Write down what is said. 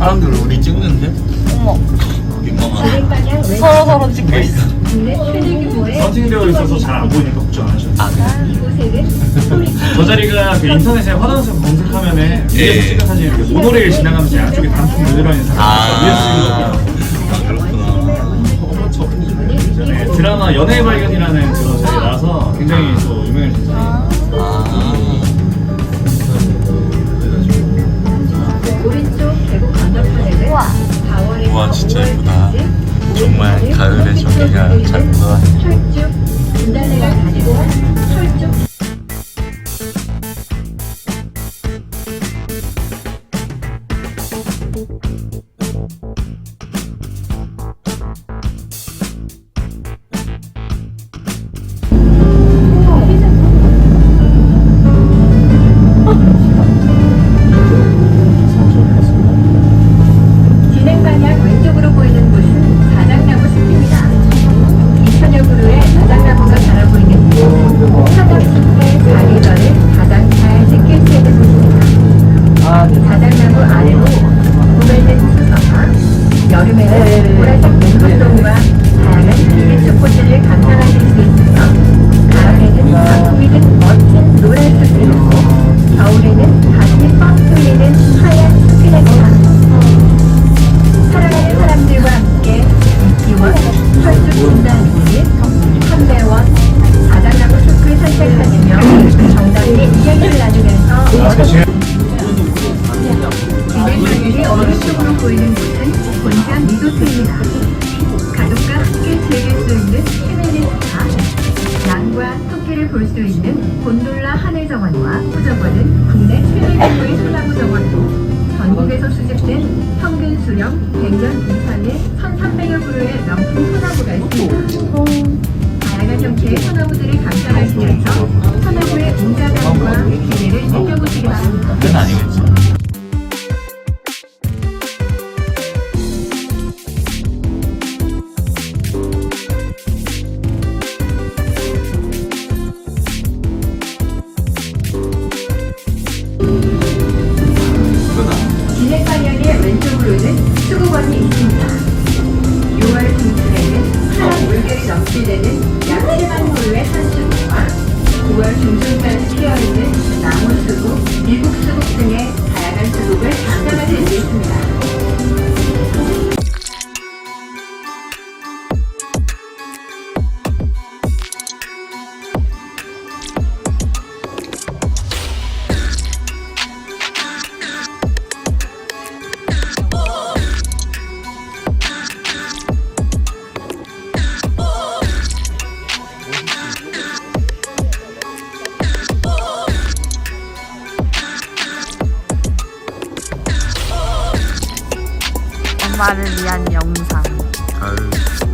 사람들 우리 찍는데? 어머 민망하네. 서로 서로 찍고 있어 서진되어 있어서 잘 안 보이니까 걱정 안 하셔도 돼요. 아, 그래. 저 자리가 그 인터넷에 화단수 검색하면은 예. 위에서 예. 찍은 사진이 이렇게 모노레일 지나가면서 양쪽에 단풍 늘어있는 사진 아, 위에 찍은 아, 그렇구나. 네, 드라마 연애 발견이라는 그런 자리 나와서 굉장히 또 유명해졌어요. 아. 우와, 진짜 예쁘다. 5월까지 정말 가을에 저기가 잘. 철 여름에는 보라색 맹금동과 다양한 기계축 꽃들을 감상하실 수 있으며 가을에는 단풍이 든 멋진 노란 숲이고 겨울에는 가슴이 뻥 뚫리는 하얀 숲이랍니다. 사랑하는 사람들과 함께 기원, 철쭉 진단이 한배원, 자작나무 숲을 산책하시며 정답게 이야기를 나누면서 아, 지금 진행방향이 오른쪽으로 보이는 곳 은 본산 리조트입니다. 가족과 함께 즐길 수 있는 휴메리 스파, 양과 토끼를 볼 수 있는 곤돌라 하늘정원과 후정원은 국내 최대 규모의 소나무 정원도 전국에서 수집된 평균 수령 100년 이상의 1,300여 그루의 명품 소나무가 있습니다. 수국원이 있습니다. 6월 중순에는 파란 물결이 넘치대는 약 7만 그루의 산수국과 9월 중순까지 피어있는 나무 수국, 미국 수국 등의 다양한 수국을 감상하실 수 있습니다. 엄마를 위한 영상. 가을.